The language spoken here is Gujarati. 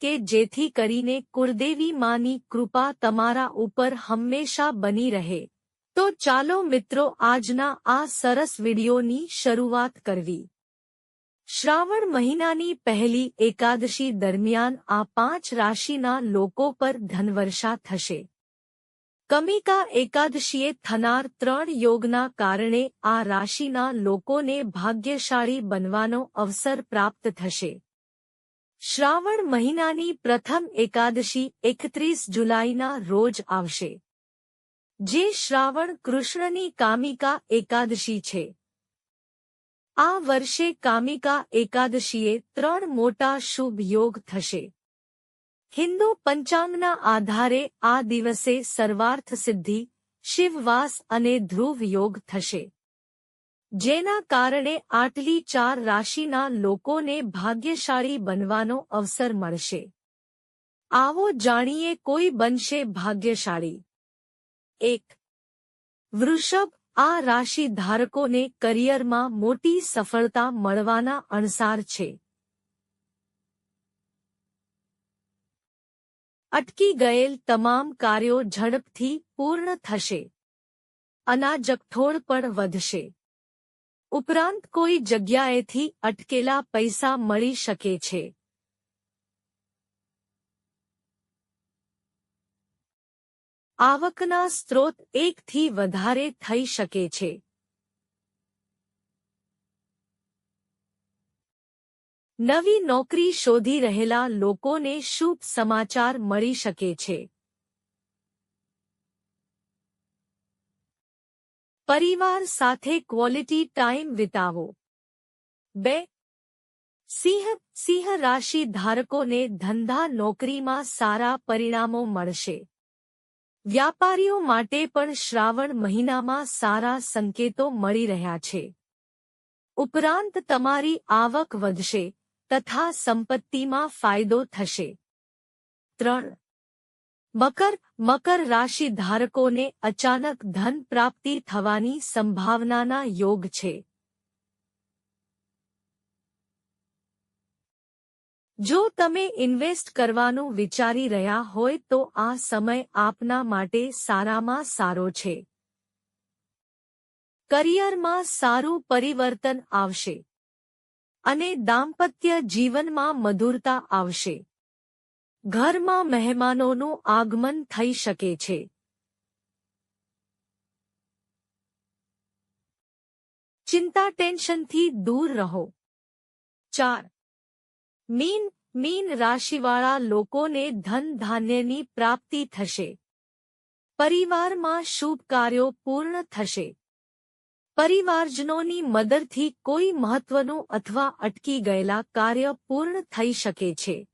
કે જેથી કરીને કુળદેવી માની કૃપા તમારા ઉપર હંમેશા બની રહે. તો ચાલો મિત્રો આજના આ સરસ વિડીયોની શરૂઆત કરવી. શ્રાવણ મહિનાની પહેલી એકાદશી દરમિયાન આ પાંચ રાશિના લોકો પર ધનવર્ષા થશે. કમિકા એકાદશીએ થનાર ત્રણ યોગના કારણે આ રાશિના લોકોને ભાગ્યશાળી બનવાનો અવસર પ્રાપ્ત થશે. શ્રાવણ મહિનાની પ્રથમ એકાદશી એકત્રીસ જુલાઈના રોજ આવશે. જે શ્રાવણ કૃષ્ણની કામિકા એકાદશી છે. આ વર્ષે કામિકા એકાદશીએ ત્રણ મોટા શુભ યોગ થશે. હિન્દુ પંચાંગના આધારે આ દિવસે સર્વાર્થ સિદ્ધિ, શિવવાસ અને ધ્રુવ યોગ થશે. જેના કારણે આટલી ચાર રાશિના લોકોને ભાગ્યશાળી બનવાનો અવસર મળશે. આવો જાણીએ કોઈ બનશે ભાગ્યશાળી. એક. વૃષભ આ રાશિ ધારકોને કરિયરમાં મોટી સફળતા મળવાના અણસાર છે. અટકી ગયેલ તમામ કાર્યો ઝડપથી પૂર્ણ થશે. અનાજકઠોળ પણ વધશે. ઉપરાંત કોઈ જગ્યાએથી અટકેલા પૈસા મળી શકે છે. આવકના સ્ત્રોત એકથી વધારે થઈ શકે છે. નવી નોકરી શોધી રહેલા લોકોને શુભ સમાચાર મળી શકે છે. પરિવાર સાથે ક્વોલિટી ટાઈમ વિતાવો. બે, સિંહ સિંહ રાશિ ધારકોને ધંધા નોકરીમાં સારા પરિણામો મળશે. વ્યાપારીઓ માટે પણ શ્રાવણ મહિનામાં સારા સંકેતો મળી રહ્યા છે. ઉપરાંત તમારી આવક વધશે તથા સંપત્તિમાં ફાયદો થશે. ત્રણ મકર મકર રાશિ ધારકોને અચાનક ધન પ્રાપ્તિ થવાની સંભાવનાના યોગ છે. જો તમે ઇન્વેસ્ટ કરવાનું વિચારી રહ્યા હોય તો આ સમય આપના માટે સારામાં સારો છે. કરિયરમાં સારું પરિવર્તન આવશે. અને દાંપત્ય જીવનમાં મધુરતા આવશે. ઘરમાં મહેમાનોનું આગમન થઈ શકે છે. ચિંતા ટેન્શનથી દૂર રહો. ચાર. મીન મીન રાશિવાળા લોકોને ધન ધાન્યની પ્રાપ્તિ થશે. પરિવારમાં શુભ કાર્યો પૂર્ણ થશે. પરિવારજનોની મદદથી કોઈ મહત્વનું અથવા અટકી ગયેલા કાર્ય પૂર્ણ થઈ શકે છે.